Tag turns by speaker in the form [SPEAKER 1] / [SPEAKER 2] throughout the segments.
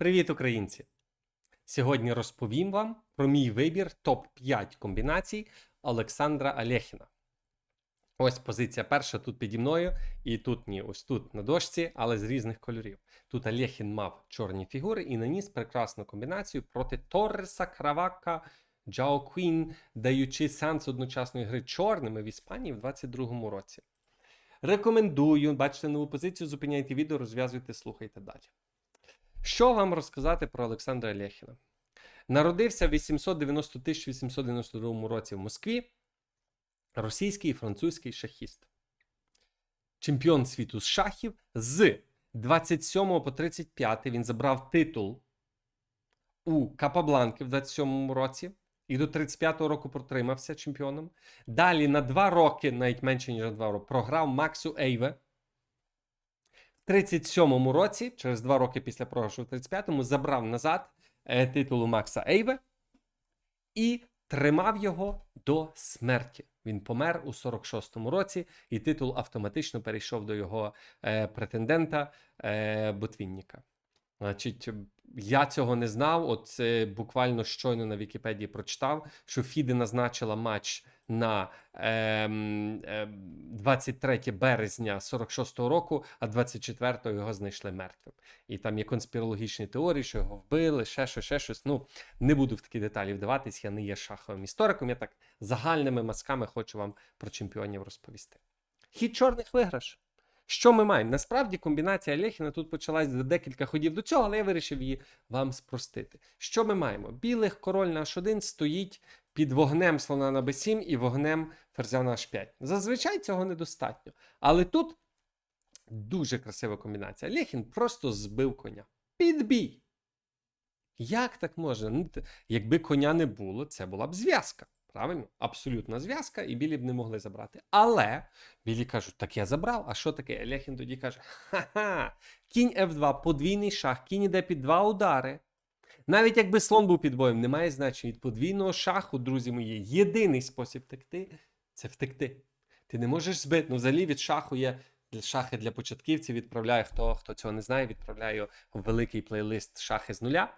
[SPEAKER 1] Привіт, українці! Сьогодні розповім вам про мій вибір топ-5 комбінацій Олександра Алєхіна. Ось позиція перша тут піді мною, і тут ні, ось тут на дошці, але з різних кольорів. Тут Алєхін мав чорні фігури і наніс прекрасну комбінацію проти Торреса, Кравака, Джао Квін, даючи сенс одночасної гри чорними в Іспанії в 22-му році. Рекомендую, бачите нову позицію, зупиняйте відео, розв'язуйте, слухайте далі. Що вам розказати про Олександра Алєхіна? Народився в 890-1892 році в Москві. Російський і французький шахіст. Чемпіон світу з шахів з 27 по 35 він забрав титул у Капабланки в 27 році і до 35-го року протримався чемпіоном. Далі на 2 роки, навіть менше ніж на 2 роки, програв Максу Ейве. В 37-му році, через 2 роки після програшу в 35-му, забрав назад е, титул Макса Ейве і тримав його до смерті. Він помер у 46-му році, і титул автоматично перейшов до його е, претендента е, Ботвінніка. Значить, я цього не знав. От е, буквально щойно на Вікіпедії прочитав, що Фіде назначила матч на ем, ем, 23 березня 46-го року, а 24-го його знайшли мертвим. І там є конспірологічні теорії, що його вбили, ще щось, ще щось. Ну, не буду в такі деталі вдаватись, я не є шаховим істориком. Я так загальними мазками хочу вам про чемпіонів розповісти. Хід чорних виграш. Що ми маємо? Насправді комбінація Лєхіна тут почалась за декілька ходів до цього, але я вирішив її вам спростити. Що ми маємо? Білих король на H1 стоїть під вогнем слона на b7 і вогнем ферзя на h5. Зазвичай цього недостатньо. Але тут дуже красива комбінація. Лєхін просто збив коня. Підбій. Як так може? Ну, якби коня не було, це була б зв'язка. Правильно? Абсолютна зв'язка, і білі б не могли забрати. Але білі кажуть, так я забрав. А що таке? Лехін тоді каже: ха-ха, кінь F2, подвійний шах, кінь іде під два удари. Навіть якби слон був під боєм, немає значення. Від подвійного шаху, друзі мої, єдиний спосіб втекти це втекти. Ти не можеш збити. Ну, взагалі від шаху є шахи для початківців. Відправляю, хто, хто цього не знає, відправляю в великий плейлист шахи з нуля.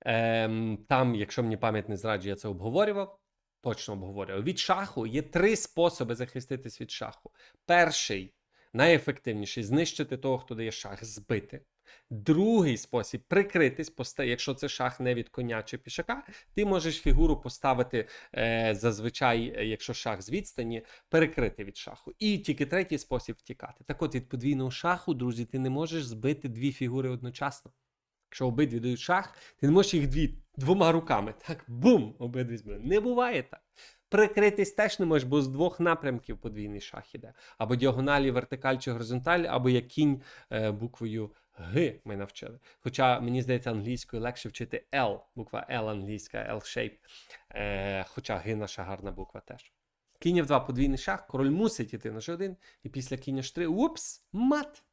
[SPEAKER 1] Ем, там, якщо мені пам'ять не зраджує, я це обговорював. Точно обговорював. Від шаху є три способи захиститись від шаху. Перший, найефективніший знищити того, хто дає шах, збити. Другий спосіб прикритись, якщо це шах не від коня чи пішака, ти можеш фігуру поставити е, зазвичай, е, якщо шах з відстані, перекрити від шаху. І тільки третій спосіб втікати. Так от від подвійного шаху, друзі, ти не можеш збити дві фігури одночасно. Якщо обидві дають шах, ти не можеш їх дві, двома руками. Так, бум! Обидві збили. Не буває так. Прикритись теж не можеш, бо з двох напрямків подвійний шах іде. Або діагоналі, вертикаль чи горизонталь, або як кінь е, буквою Г ми навчили. Хоча, мені здається, англійською легше вчити L, буква L англійська, L-shape. Е, хоча Г наша гарна буква теж. Кінь F2 подвійний шах, король мусить іти на G1, і після кінь H3, упс, мат.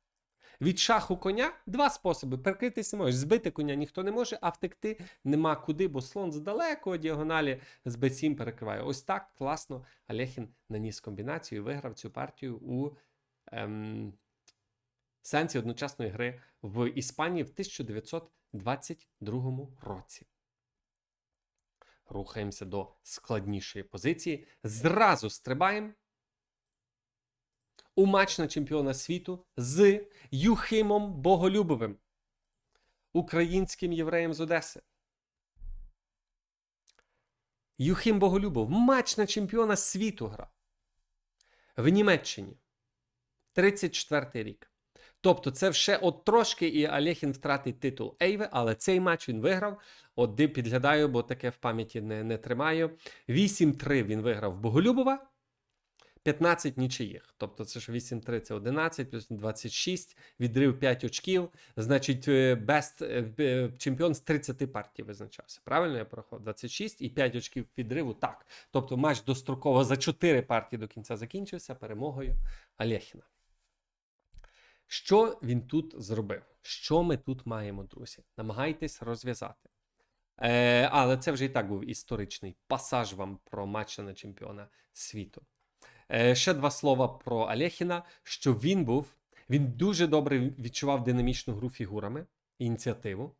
[SPEAKER 1] Від шаху коня два способи. Прикритися не можеш. Збити коня ніхто не може, а втекти нема куди, бо слон з далекої діагоналі з b7 перекриває. Ось так класно Алєхін наніс комбінацію і виграв цю партію у ем, сенсі одночасної гри в Іспанії в 1922 році. Рухаємося до складнішої позиції. Зразу стрибаємо у матч на чемпіона світу з Юхимом Боголюбовим, українським євреєм з Одеси. Юхим Боголюбов матч на чемпіона світу грав в Німеччині. 34 рік. Тобто, це ще от трошки і Алєхін втратить титул Ейве, але цей матч він виграв. От де підглядаю, бо таке в пам'яті не, не тримаю. 8-3 він виграв Боголюбова. 15 нічиїх. Тобто це ж 8-3 це 11, плюс 26, відрив 5 очків. Значить, е, е, е, чемпіон з 30 партій визначався. Правильно я порахував? 26 і 5 очків відриву. Так. Тобто матч достроково за 4 партії до кінця закінчився перемогою Алєхіна. Що він тут зробив? Що ми тут маємо, друзі? Намагайтесь розв'язати. Е, але це вже і так був історичний пасаж вам про матч на чемпіона світу. Е, ще два слова про Алєхіна, що він був, він дуже добре відчував динамічну гру фігурами. ініціативу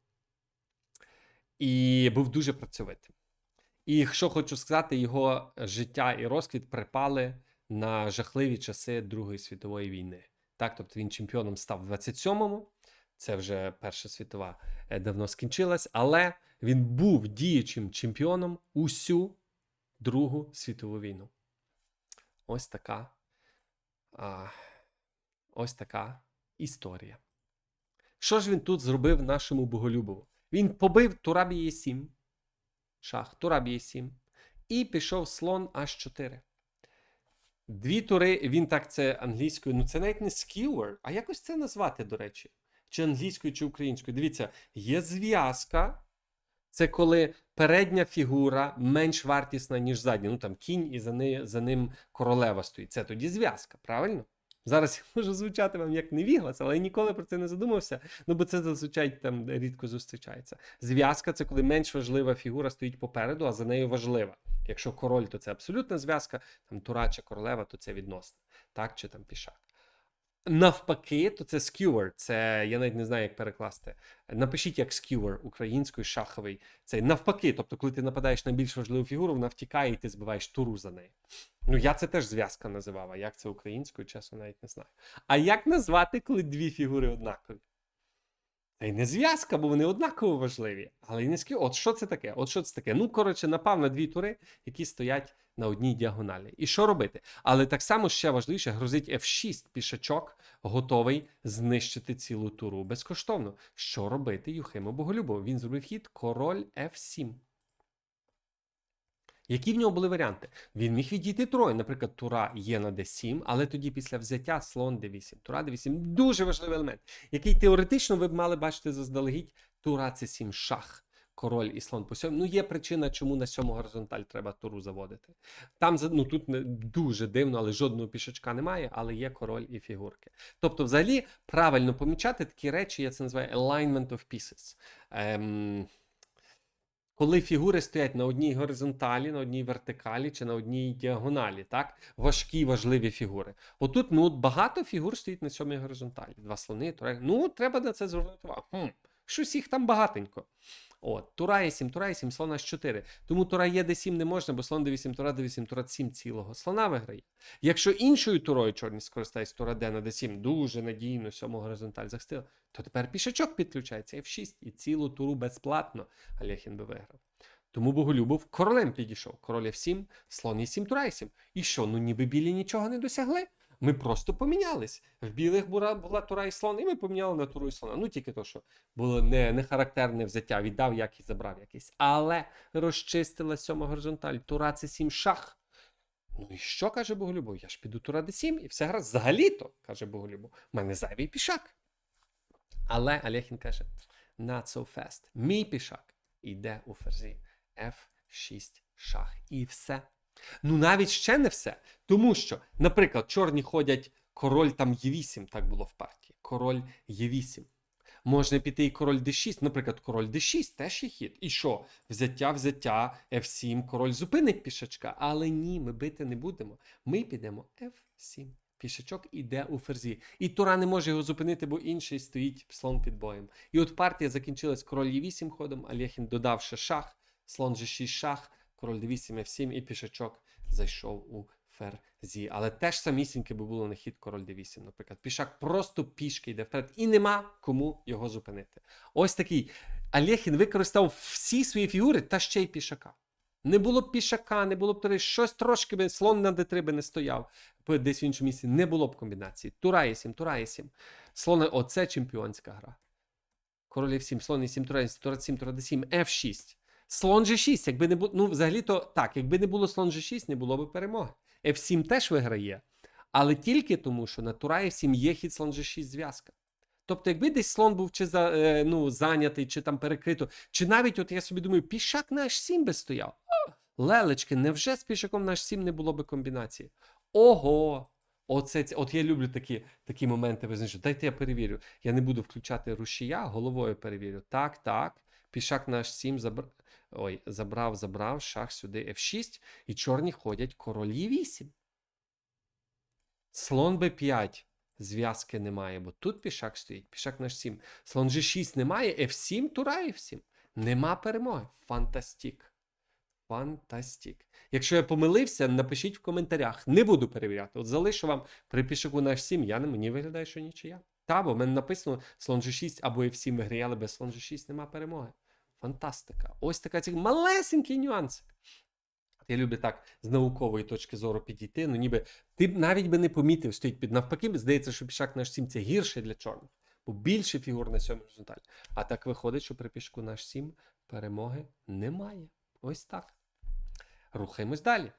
[SPEAKER 1] і був дуже працьовитим. І що хочу сказати, його життя і розквіт припали на жахливі часи Другої світової війни. Так, тобто він чемпіоном став в 27-му, це вже Перша світова е, давно скінчилась, але він був діючим чемпіоном усю Другу світову війну. Ось така, а, ось така історія. Що ж він тут зробив нашому боголюбову? Він побив Турабі є 7 шах, Турабі є 7 і пішов слон H4. Дві тури, він так це англійською, ну це навіть не skewer, а якось це назвати, до речі. Чи англійською, чи українською. Дивіться, є зв'язка. Це коли передня фігура менш вартісна, ніж задня. Ну там кінь і за, не, за ним королева стоїть. Це тоді зв'язка, правильно? Зараз я можу звучати вам як невіглас, але я ніколи про це не задумався. Ну бо це зазвичай там рідко зустрічається. Зв'язка це коли менш важлива фігура стоїть попереду, а за нею важлива. Якщо король, то це абсолютна зв'язка, там тура чи королева, то це відносна, так чи там пішак. Навпаки, то це skewer, це я навіть не знаю, як перекласти. Напишіть як skewer українською шаховий. Це навпаки, тобто, коли ти нападаєш на більш важливу фігуру, вона втікає і ти збиваєш туру за неї. Ну, я це теж зв'язка називав, а як це українською, чесно, навіть не знаю. А як назвати, коли дві фігури однакові? Та й не зв'язка, бо вони однаково важливі. Але й не скільки. От що це таке? От що це таке? Ну, коротше, напав на дві тури, які стоять на одній діагоналі. І що робити? Але так само ще важливіше, грозить F6 пішачок, готовий знищити цілу туру безкоштовно. Що робити Юхиму Боголюбову? Він зробив хід король F7. Які в нього були варіанти? Він міг відійти троє. Наприклад, тура є на d7, але тоді після взяття слон d8. Тура d8 дуже важливий елемент, який теоретично ви б мали бачити заздалегідь. Тура c7 шах. Король і слон по сьомому. Ну, є причина, чому на сьому горизонталь треба туру заводити. Там ну, тут не дуже дивно, але жодного пішачка немає, але є король і фігурки. Тобто, взагалі, правильно помічати такі речі, я це називаю alignment of pieces. Ем, коли фігури стоять на одній горизонталі, на одній вертикалі чи на одній діагоналі, так? Важкі, важливі фігури. Отут ну, багато фігур стоїть на сьомій горизонталі. Два слони, троє. Ну, треба на це звернути увагу. Хм, Щось їх там багатенько. От, Тура є 7, Тура є 7, слона 4. Тому Тура є d7 не можна, бо слон d8, Тура d8, Тура 7 цілого. Слона виграє. Якщо іншою турою чорні скористаються Тура d на d7, дуже надійно, сьому горизонталь захистила, то тепер пішачок підключається F6 і цілу туру безплатно Алєхін би виграв. Тому Боголюбов королем підійшов. Король F7, слон Е7, Тура Е7. І що, ну ніби білі нічого не досягли? Ми просто помінялись. В білих була, була тура і слон, і ми поміняли на туру і слона. Ну тільки то, що було не, не характерне взяття, віддав якийсь, забрав якийсь. Але розчистила сьома горизонталь. Тура це сім шах. Ну і що каже Боголюбов? Я ж піду тура d7 і все гаразд. Взагалі-то, каже Боголюбов, в мене зайвий пішак. Але Алєхін каже: not so fast. Мій пішак іде у ферзі F6 шах. І все. Ну, навіть ще не все. Тому що, наприклад, чорні ходять король там Е8, так було в партії. Король Е8. Можна піти і король d6, наприклад, король d6 теж є хід. І що? Взяття, взяття, F7, король зупинить пішачка. Але ні, ми бити не будемо. Ми підемо F7. Пішачок іде у ферзі. І Тура не може його зупинити, бо інший стоїть слон під боєм. І от партія закінчилась король Е8 ходом, Алєхін додав ще шах, слон G6 шах, король d8, F7 і пішачок зайшов у ферзі. Але теж самісіньке би було на хід король d8, наприклад. Пішак просто пішки йде вперед, і нема кому його зупинити. Ось такий. Алєхін використав всі свої фігури та ще й пішака. Не було б пішака, не було б тури, щось трошки би слон на d3 би не стояв, десь в іншому місці не було б комбінації. Тура є 7, тура є 7. Слони, оце чемпіонська гра. Король F7, слон Е7, тура Е7, тура 7, тура d7, F6. Слон G6, якби не було, ну, взагалі-то так, якби не було слон G6, не було б перемоги. F7 теж виграє, але тільки тому, що на тура F7 є хід слон G6 зв'язка. Тобто, якби десь слон був чи за, е, ну, зайнятий, чи там перекрито, чи навіть, от я собі думаю, пішак на H7 би стояв. Лелечки, невже з пішаком на H7 не було би комбінації? Ого! Оце, от я люблю такі, такі моменти визначити. Дайте я перевірю. Я не буду включати рушія, головою перевірю. Так, так. Пішак на H7 забрав. Ой, забрав, забрав, шах сюди F6, і чорні ходять король Е8. Слон Б5. зв'язки немає, бо тут пішак стоїть, пішак на H7. Слон G6 немає, F7, тура F7. Нема перемоги. Фантастік. Фантастік. Якщо я помилився, напишіть в коментарях. Не буду перевіряти. От залишу вам при пішаку на H7, я не мені виглядає, що нічия. Та, бо в мене написано слон G6 або F7 виграє, але без слон G6 нема перемоги. Фантастика. Ось така ці малесенький нюансик. Я люблю так з наукової точки зору підійти. Ну, ніби ти навіть би не помітив, стоїть під навпаки, здається, що пішак на H7 це гірше для чорних, бо більше фігур на сьомій горизонталі. А так виходить, що при пішку на H7 перемоги немає. Ось так. Рухаємось далі.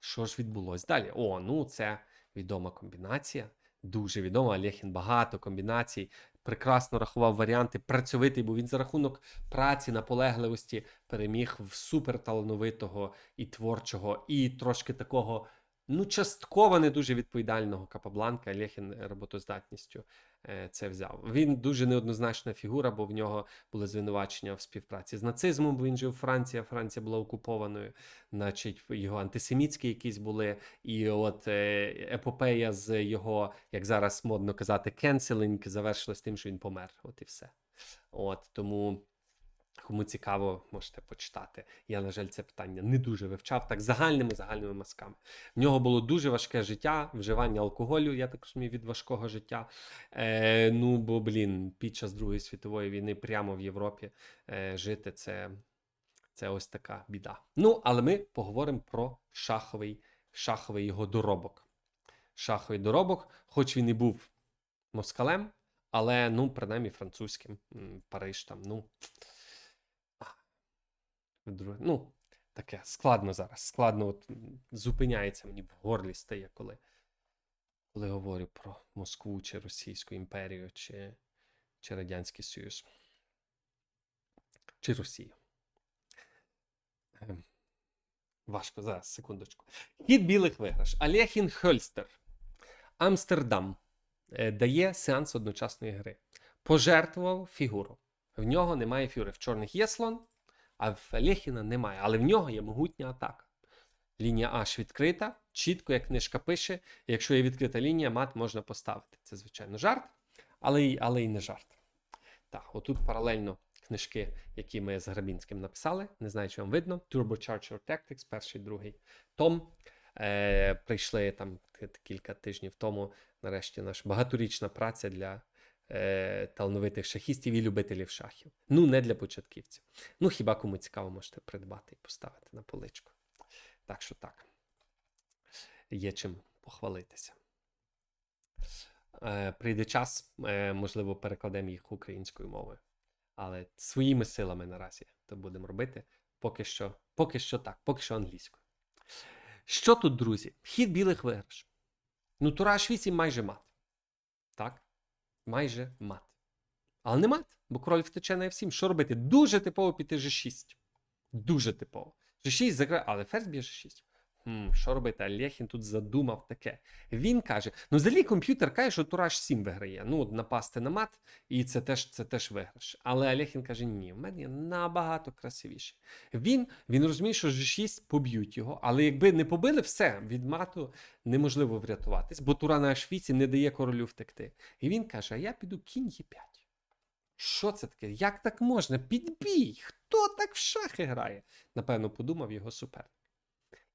[SPEAKER 1] Що ж відбулось далі? О, ну це відома комбінація. Дуже відома. Олехін багато комбінацій. Прекрасно рахував варіанти. Працьовитий, бо він за рахунок праці, наполегливості переміг в суперталановитого і творчого, і трошки такого, ну, частково не дуже відповідального Капабланка. Лєхін роботоздатністю е, це взяв. Він дуже неоднозначна фігура, бо в нього були звинувачення в співпраці з нацизмом, він жив у Франції, а Франція була окупованою, значить, його антисемітські якісь були. І от е, епопея з його, як зараз модно казати, кенселінг завершилась тим, що він помер. От і все. От тому. Кому цікаво, можете почитати. Я, на жаль, це питання не дуже вивчав, так загальними загальними мазками. В нього було дуже важке життя, вживання алкоголю, я так розумію, від важкого життя. Е, ну, бо, блін, під час Другої світової війни прямо в Європі е, жити це, це ось така біда. Ну, але ми поговоримо про шаховий, шаховий його доробок. Шаховий доробок, хоч він і був москалем, але, ну, принаймні, французьким. Париж там, ну. Друге, ну, таке складно зараз. Складно от, зупиняється мені в горлі стає, коли, коли говорю про Москву чи Російську імперію, чи, чи Радянський Союз. Чи Росію. Ем, Важко зараз, секундочку. Хід білих виграш. Алехін Хольстер. Амстердам е, дає сеанс одночасної гри. Пожертвував фігуру. В нього немає фігури. В чорних є слон, а в Лєхіна немає. Але в нього є могутня атака. Лінія H відкрита, чітко, як книжка пише. Якщо є відкрита лінія, мат можна поставити. Це, звичайно, жарт, але й, але й не жарт. Так, отут паралельно книжки, які ми з Грабінським написали. Не знаю, чи вам видно. Turbocharger Tactics, перший, другий том. Е, прийшли там кілька тижнів тому. Нарешті наша багаторічна праця для е, талановитих шахістів і любителів шахів. Ну, не для початківців. Ну, хіба кому цікаво, можете придбати і поставити на поличку. Так що так. Є чим похвалитися. Е, прийде час, е, можливо, перекладемо їх українською мовою. Але своїми силами наразі то будемо робити. Поки що, поки що так, поки що англійською. Що тут, друзі? Хід білих виграш. Ну, тура H8 майже мат. Так? Майже мат. Але не мат, бо король втече на F7. Що робити? Дуже типово піти G6. Дуже типово. G6 закриває, але ферзь б'є G6. Що робити? Алєхін тут задумав таке. Він каже: ну, взагалі комп'ютер каже, що Тураж 7 виграє. Ну, от напасти на мат, і це теж, це теж виграш. Але Алєхін каже: ні, в мене є набагато красивіше. Він, він розуміє, що G6 поб'ють його, але якби не побили, все, від мату неможливо врятуватись, бо Тура на H8 не дає королю втекти. І він каже: а я піду кінь Е5. Що це таке? Як так можна? Підбій! Хто так в шахи грає? Напевно, подумав його суперник.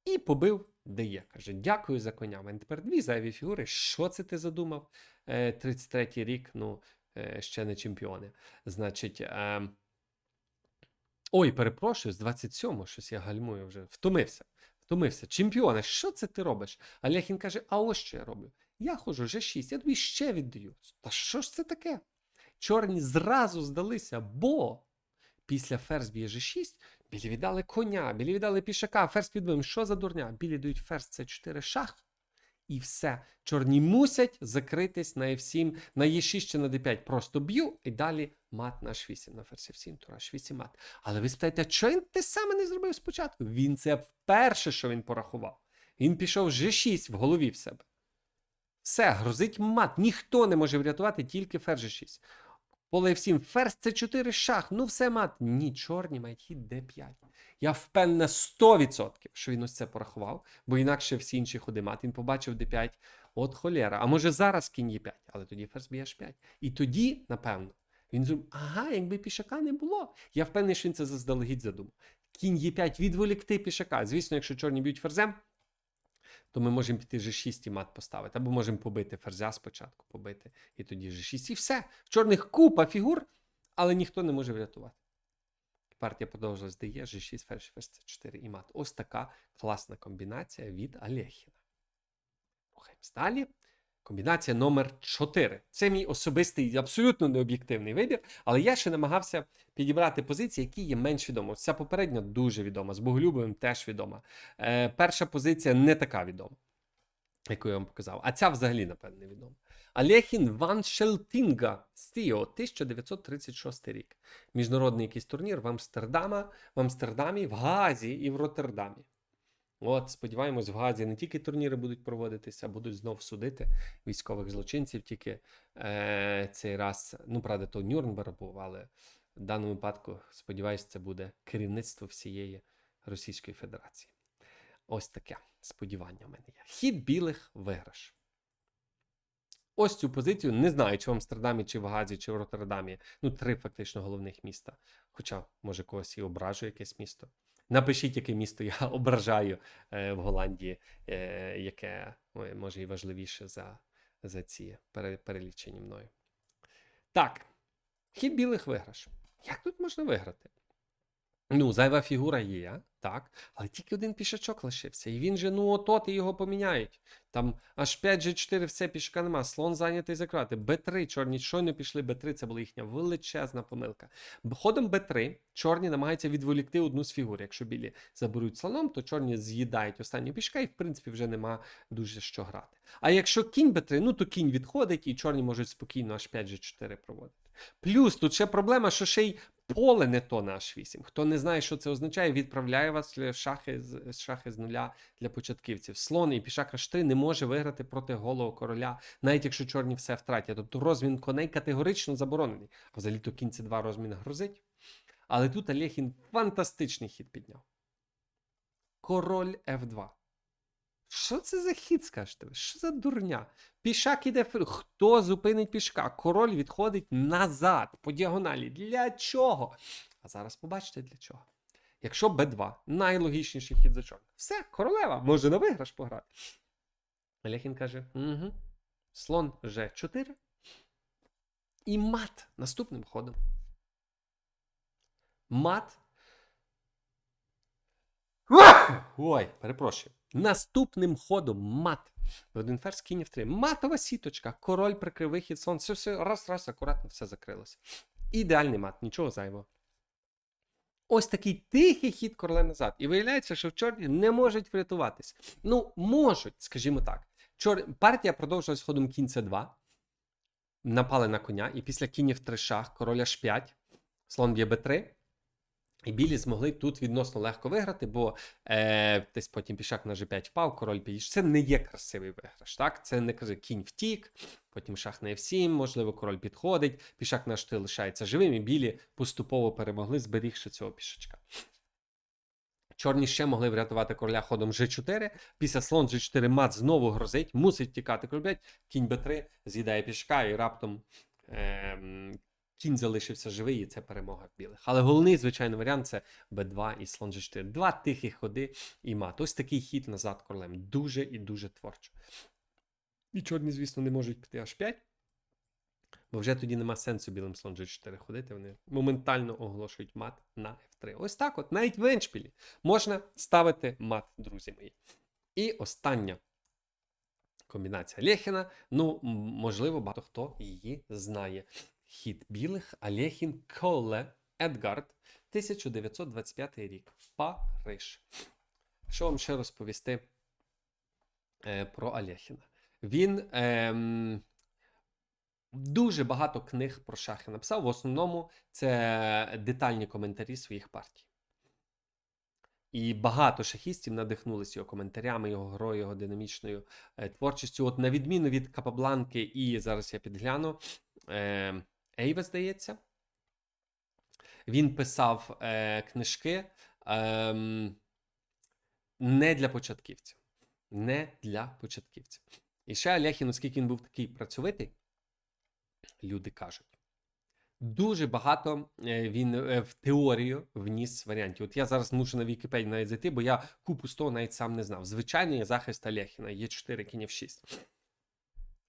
[SPEAKER 1] І побив Деє. Каже: Дякую за коня. Мене тепер дві зайві фігури. Що це ти задумав? Е, 33-й рік, ну, е, ще не чемпіони. Значить. Е... Ой, перепрошую, з 27-го щось я гальмую вже. Втомився. Втомився. Чемпіоне, що це ти робиш? А Ляхін каже: А ось що я роблю. Я ходжу вже 6, я тобі ще віддаю. Та що ж це таке? Чорні зразу здалися, бо після ферзь б'є G6 білі віддали коня, білі віддали пішака, ферзь підбив. Що за дурня? Білі дають ферзь С4 шах. І все. Чорні мусять закритись на F7, на Е6 чи на D5. Просто б'ю і далі мат на H8, на ферзь F7, тура H8 мат. Але ви спитаєте, що він те саме не зробив спочатку? Він це вперше, що він порахував. Він пішов G6 в голові в себе. Все, грозить мат. Ніхто не може врятувати, тільки ферзь G6. Поле F7, ферзь це 4 шах. Ну все мат. Ні, чорні мають хід D5. Я впевнений 100%, що він ось це порахував, бо інакше всі інші ходи мат. Він побачив D5, От холєра. А може зараз кінь є 5, але тоді ферзь б'є h5. І тоді, напевно, він зрозумів, ага, якби пішака не було. Я впевнений, що він це заздалегідь задумав. Кінь є 5 відволікти пішака. Звісно, якщо чорні б'ють ферзем, то ми можемо піти G6 і мат поставити. Або можемо побити ферзя спочатку, побити, і тоді G6. І все. В чорних купа фігур, але ніхто не може врятувати. Партія продовжилась, здає є G6, ферзь, ферзь, C4 і мат. Ось така класна комбінація від Алєхіна. Рухаємось далі. Комбінація номер 4. Це мій особистий, абсолютно необ'єктивний вибір, але я ще намагався підібрати позиції, які є менш відомі. Ця попередня дуже відома, з Боголюбовим теж відома. Е, перша позиція не така відома, яку я вам показав. А ця взагалі, напевно, невідома. Алехін Ван Шелтінга Стіо, 1936 рік. Міжнародний якийсь турнір в Амстердама, в Амстердамі, в Газі і в Роттердамі. От, сподіваємось, в Газі не тільки турніри будуть проводитися, будуть знов судити військових злочинців. Тільки е, цей раз, ну, правда, то Нюрнберг був, але в даному випадку, сподіваюся, це буде керівництво всієї Російської Федерації. Ось таке сподівання в мене є. Хід білих виграш. Ось цю позицію не знаю, чи в Амстердамі, чи в Газі, чи в Роттердамі. Ну, три фактично головних міста. Хоча, може, когось і ображу якесь місто. Напишіть, яке місто я ображаю е, в Голландії, е, яке може і важливіше за, за ці перелічені мною. Так, хід білих виграш. Як тут можна виграти? Ну, зайва фігура є, так, але тільки один пішачок лишився. І він же, ну, ото і його поміняють. Там аж 5 G4 все пішка нема. Слон зайнятий закривати. Б3, чорні щойно пішли Б3, це була їхня величезна помилка. Ходом Б3 чорні намагаються відволікти одну з фігур. Якщо білі заберуть слоном, то чорні з'їдають останню пішка, і в принципі вже нема дуже що грати. А якщо кінь Б3, ну то кінь відходить, і чорні можуть спокійно аж 5 G4 проводити. Плюс тут ще проблема, що ще й поле не то на H8. Хто не знає, що це означає, відправляє вас шахи з шахи з нуля для початківців. Слон і пішак H3 не може виграти проти голого короля, навіть якщо чорні все втратять. Тобто розмін коней категорично заборонений. А взагалі то кінь c 2 розмін грозить. Але тут Алєхін фантастичний хід підняв. Король F2. Що це за хід, скажете ви? Що за дурня? Пішак іде. Хто зупинить пішка? Король відходить назад по діагоналі. Для чого? А зараз побачите для чого. Якщо Б2, найлогічніший хід за чорних. Все, королева, може на виграш пограти. Аляхін каже: угу. Слон Ж4. І мат наступним ходом. Мат. Ой, перепрошую. Наступним ходом мат. Один ферзь, кінь в 3. Матова сіточка. Король прикрив вихід, сон. Все, все, раз, раз, акуратно все закрилося. Ідеальний мат, нічого зайвого. Ось такий тихий хід короля назад. І виявляється, що в чорні не можуть врятуватись. Ну, можуть, скажімо так. Чор... Партія продовжилась ходом кінь С2. Напали на коня, і після кінів три 3 шах, король H5, слон б'є Б3. І білі змогли тут відносно легко виграти, бо е, десь потім пішак на G5 впав, король підійшов. Це не є красивий виграш. так? Це не каже кінь втік, потім шах на F7, можливо, король підходить, пішак на H3 лишається живим, і білі поступово перемогли, зберігши цього пішачка. Чорні ще могли врятувати короля ходом G4. Після слон G4 мат знову грозить, мусить тікати король 5, кінь B3 з'їдає пішка і раптом. Е, Кінь залишився живий, і це перемога в білих. Але головний, звичайно, варіант це Б2 і слон G4. Два тихі ходи і мат. Ось такий хід назад королем. Дуже і дуже творчо. І чорні, звісно, не можуть піти аж 5. Бо вже тоді нема сенсу білим слон G4 ходити. Вони моментально оголошують мат на F3. Ось так от, навіть в еншпілі можна ставити мат, друзі мої. І остання комбінація Лєхіна. Ну, можливо, багато хто її знає. Хід білих Алєхін Коле Едгард, 1925 рік. Париж. Що вам ще розповісти е, про Алєхіна? Він ем, дуже багато книг про шахи написав. В основному це детальні коментарі своїх партій. І багато шахістів надихнулися його коментарями, його грою, його динамічною е, творчістю. От на відміну від Капабланки, і зараз я підгляну. Е, Ейве, здається. Він писав е, книжки е, не для початківців. Не для початківців. І ще Алехін, оскільки він був такий працьовитий, люди кажуть. Дуже багато е, він е, в теорію вніс варіантів. От я зараз мушу на Вікіпедію навіть зайти, бо я купу з того навіть сам не знав. Звичайний захист Алехіна, є 4 кінь 6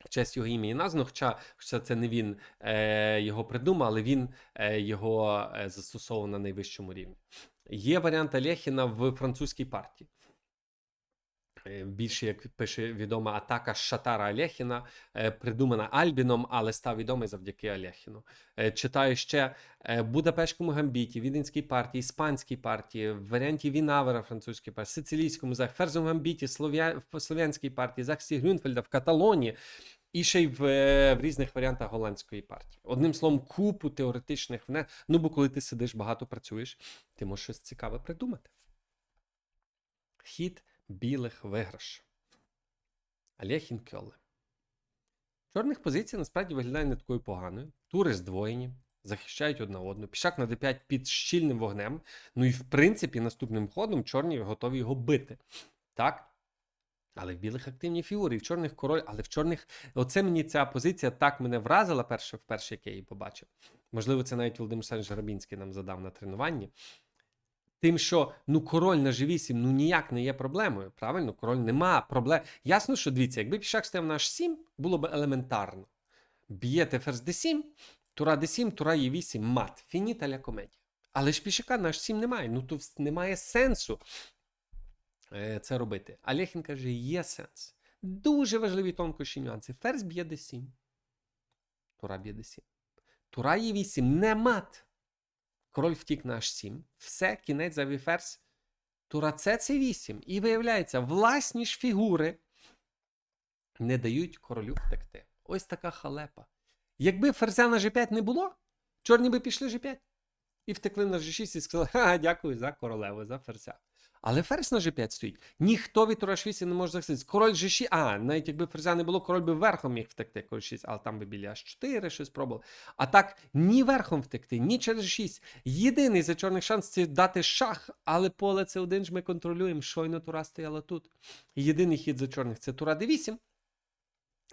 [SPEAKER 1] в честь його ім'я і названо, хоча, хоча це не він е, його придумав, але він е, його е, застосовував на найвищому рівні. Є варіант Алєхіна в французькій партії. Е, Більше, як пише відома атака Шатара Алєхіна, е, придумана Альбіном, але став відомий завдяки Алєхіну. Е, Читаю ще Будапештському гамбіті, Віденській партії, Іспанській партії, в варіанті Вінавера французькій партії, Сицилійському захисті, Ферзовому гамбіті, Слов'я... Слов'янській партії, захисті Грюнфельда в Каталонії і ще й в, в різних варіантах голландської партії. Одним словом, купу теоретичних вне. Ну, бо коли ти сидиш, багато працюєш, ти можеш щось цікаве придумати. Хід білих виграш. Алєхін Кьоле. Чорних позицій насправді виглядає не такою поганою. Тури здвоєні, захищають одна одну. Пішак на d5 під щільним вогнем. Ну і в принципі, наступним ходом чорні готові його бити. Так? Але в білих активні фігури, і в чорних король, але в чорних. Оце мені ця позиція так мене вразила, перше, вперше, як я її побачив. Можливо, це навіть Володимир Санч Грабінський нам задав на тренуванні. Тим, що ну король на G8 ну ніяк не є проблемою. Правильно, король нема проблем. Ясно, що дивіться, якби пішак став на H7, було б елементарно. Б'єте ферзь d7, тура d7, тура e8, мат. Фініта ля комедія. Але ж пішака на H7 немає. Ну то немає сенсу е, це робити. Алєхін каже, є сенс. Дуже важливі тонкощі нюанси. Ферзь б'є d7. Тура б'є d7. Тура e8 не мат. Король втік на h7. Все, кінець завів ферзь. Тура С це 8. І виявляється, власні ж фігури не дають королю втекти. Ось така халепа. Якби ферзя на g5 не було, чорні би пішли g5. І втекли на g6 і сказали, ха, дякую за королеву, за ферзя. Але ферзь на g5 стоїть. Ніхто від тура h8 не може захистити. Король g6, а, навіть якби ферзя не було, король би верхом міг втекти, король 6, але там би біля h4 щось пробував. А так ні верхом втекти, ні через 6. Єдиний за чорних шанс це дати шах, але поле це один ж ми контролюємо. Щойно тура стояла тут. Єдиний хід за чорних це тура d8.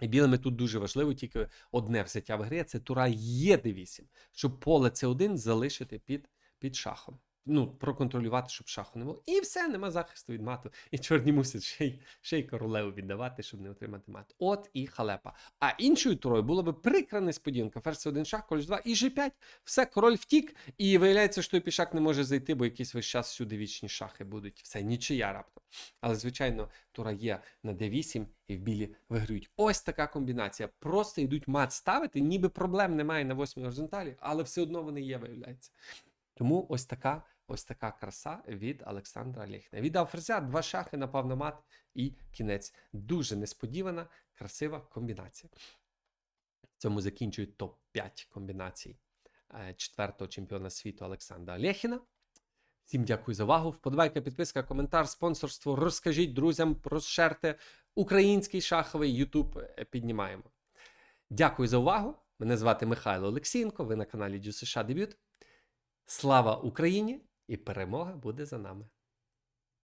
[SPEAKER 1] І білими тут дуже важливо тільки одне взяття в грі це тура є d8, щоб поле c1 залишити під, під шахом. Ну, проконтролювати, щоб шаху не було. І все, нема захисту від мату. І чорні мусять ще й, ще й королеву віддавати, щоб не отримати мат. От і халепа. А іншою турою було би прикра несподіванка. Ферзь 1 шах, король 2 і g5. Все, король втік, і виявляється, що той пішак не може зайти, бо якийсь весь час всюди вічні шахи будуть. Все, нічия раптом. Але, звичайно, тура є на d8 і в білі виграють. Ось така комбінація. Просто йдуть мат ставити, ніби проблем немає на восьмій горизонталі, але все одно вони є, виявляється. Тому ось така. Ось така краса від Олександра Олєхіна. Віддав ферзя, два шахи, напав на мат і кінець. Дуже несподівана, красива комбінація. В цьому закінчують топ-5 комбінацій е, четвертого чемпіона світу Олександра Олєхіна. Всім дякую за увагу. Вподобайка, підписка, коментар, спонсорство. Розкажіть друзям, розшерте український шаховий Ютуб піднімаємо. Дякую за увагу. Мене звати Михайло Олексієнко. Ви на каналі Дю США Дебют. Слава Україні! І перемога буде за нами.